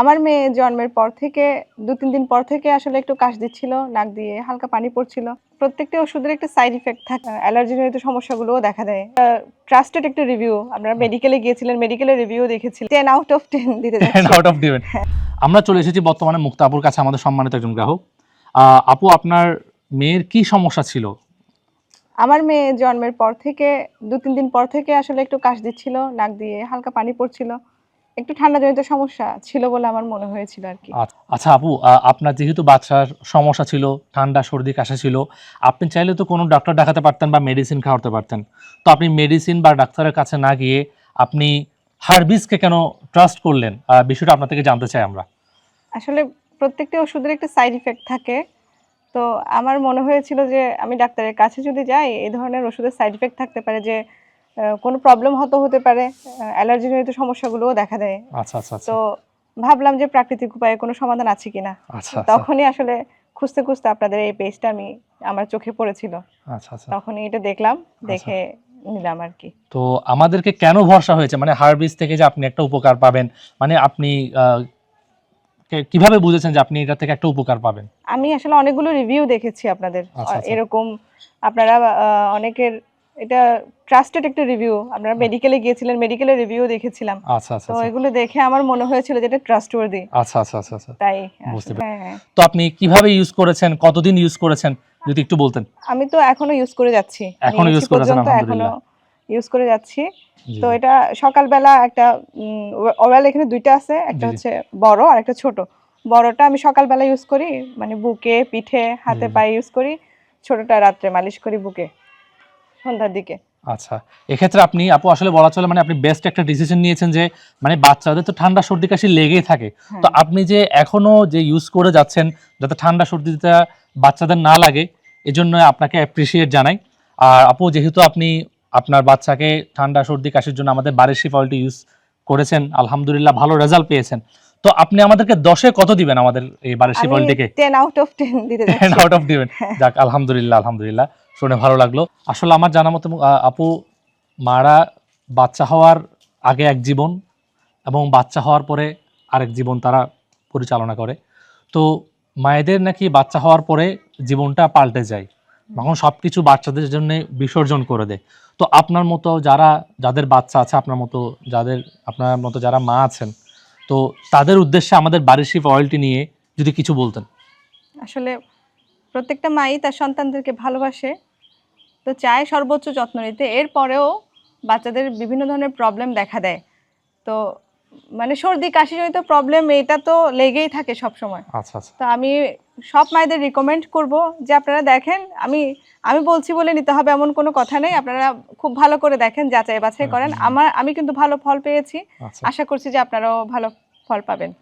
আমার মেয়ে জন্মের পর থেকে দু তিন দিন পর থেকে আসলে একটু কাশ দিচ্ছিল নাক দিয়ে হালকা পানি পড়ছিল। প্রত্যেকটা ওষুধের একটা সাইড ইফেক্ট থাকে। অ্যালার্জি জনিত সমস্যাগুলোও দেখা দেয়। ট্রাস্টেড একটা রিভিউ আপনারা মেডিকেলে গিয়েছিলেন মেডিকেলের রিভিউ দেখেছিলেন টেন আউট অফ টেন দিতে টেন আউট অফ দিবেন আমরা চলে এসেছি বর্তমানে মুক্তা আপুর কাছে আমাদের সম্মানিত একজন গ্রাহক। আপু আপনার মেয়ের কি সমস্যা ছিল? আমার মেয়ে জন্মের পর থেকে দু তিন দিন পর থেকে আসলে একটু কাশ দিচ্ছিল নাক দিয়ে হালকা পানি পড়ছিল। একটু ঠান্ডা জনিত সমস্যা ছিল বলে আমার মনে হয়েছিল আর কি। আচ্ছা- আচ্ছা আপু আপনার যেহেতু বাচ্চার সমস্যা ছিল ঠান্ডা সর্দি কাশা ছিল আপনি চাইলে তো কোনো ডাক্তার দেখাতে পারতেন বা মেডিসিন খাওয়াতে পারতেন। তো আপনি মেডিসিন বা ডাক্তারের কাছে না গিয়ে আপনি হার্বিসকে কেন ট্রাস্ট করলেন? বিষয়টা আপনার থেকে জানতে চাই আমরা। আসলে প্রত্যেকটা ওষুধের একটা সাইড ইফেক্ট থাকে। তো আমার মনে হয়েছিল যে আমি ডাক্তারের কাছে যদি যাই এই ধরনের ওষুধের সাইড ইফেক্ট থাকতে পারে যে কোনো প্রবলেম হতো হতে পারে অ্যালার্জি জনিত সমস্যাগুলোও দেখা দেয়। আচ্ছা আচ্ছা আচ্ছা। তো ভাবলাম যে প্রাকৃতিক উপায়ে কোনো সমাধান আছে কিনা। আচ্ছা আচ্ছা। তখনই আসলে খুঁজতে খুঁজতে আপনাদের এই পেজটা আমি আমার চোখে পড়েছিল। আচ্ছা আচ্ছা। তখনই এটা দেখলাম দেখে নিলাম আর কি। তো আমাদেরকে কেন ভরসা হয়েছে? মানে হার্বিস থেকে যে আপনি একটা উপকার পাবেন মানে আপনি কীভাবে বুঝেছেন যে আপনি এটা থেকে একটা উপকার পাবেন? আমি আসলে অনেকগুলো রিভিউ দেখেছি আপনাদের। এরকম আপনারা অনেকের এটা ট্রাস্টেড একটা রিভিউ আপনারা মেডিকেলে গিয়েছিলেন মেডিকেলের রিভিউ দেখেছিলাম। আচ্ছা আচ্ছা তো আচ্ছা। এগুলো দেখে আমার মনে হয়েছিল যে এটা ট্রাস্টওয়ার্দি আচ্ছা আচ্ছা আচ্ছা আচ্ছা। তাই বুঝতে আসলে- হ্যাঁ, হ্যাঁ। তো আপনি কীভাবে ইউজ করেছেন কতদিন ইউজ করেছেন যদি একটু বলতেন। আমি তো এখনও ইউজ করে যাচ্ছি। এখনও use করে যাচ্ছেন, আলহামদুলিল্লাহ। ইউজ করে যাচ্ছি। তো। এটা সকালবেলা একটা ওরাল এখানে দুইটা আছে একটা। হচ্ছে বড় আর একটা ছোট। বড়টা আমি সকালবেলা ইউজ করি মানে বুকে পিঠে হাতে পায়ে ইউজ করি ছোটটা রাত্রে মালিশ করি বুকে। সন্ধ্যার দিকে। আচ্ছা এক্ষেত্রে আপনি আপু আসলে বলা চলে মানে আপনি বেস্ট একটা ডিসিশন নিয়েছেন যে মানে বাচ্চাদের তো ঠান্ডা সর্দি কাশি লেগেই থাকে। হ্যাঁ। তো আপনি যে এখনও যে ইউজ করে যাচ্ছেন যাতে ঠান্ডা সর্দিটা বাচ্চাদের না লাগে এজন্য আপনাকে অ্যাপ্রিসিয়েট জানাই। আর আপু যেহেতু আপনি আপনার বাচ্চাকে ঠান্ডা সর্দি কাশির জন্য আমাদের বাড়ির শিফ অয়েলটি ইউজ করেছেন আলহামদুলিল্লাহ ভালো রেজাল্ট পেয়েছেন। তো আপনি আমাদেরকে দশে কত দিবেন আমাদের এই শিফ আমি টেন আউট অফ টেন দিতে টেন আউট অফ দিবেন। যাক আলহামদুলিল্লাহ আলহামদুলিল্লাহ। শুনে ভালো লাগল। আসলে আমার জানা মতো আপু মারা বাচ্চা হওয়ার আগে এক জীবন এবং বাচ্চা হওয়ার পরে আরেক জীবন তারা পরিচালনা করে। তো মায়েদের নাকি বাচ্চা হওয়ার পরে জীবনটা পাল্টে যায়। তখন সব কিছু বাচ্চাদের জন্য বিসর্জন করে দেয়। তো আপনার মতো যারা যাদের বাচ্চা আছে আপনার মতো যাদের আপনার মতো যারা মা আছেন তো তাদের উদ্দেশ্যে আমাদের বাড়ির শিফ অয়েলটি নিয়ে যদি কিছু বলতেন। আসলে প্রত্যেকটা মাই তার সন্তানদেরকে ভালোবাসে তো চায় সর্বোচ্চ যত্ন নিতে। এরপরেও বাচ্চাদের বিভিন্ন ধরনের প্রবলেম দেখা দেয়। তো মানে সর্দি কাশি জনিত প্রবলেম এটা তো লেগেই থাকে সব সময় আচ্ছা আচ্ছা। তো আমি সব মায়েদের রিকমেন্ড করব যে আপনারা দেখেন আমি আমি বলছি বলে নিতে হবে এমন কোনো কথা নেই। আপনারা খুব ভালো করে দেখেন যাচাই বাছাই করেন। আমার আমি কিন্তু ভালো ফল পেয়েছি। আচ্ছা। আশা করছি যে আপনারাও ভালো ফল পাবেন।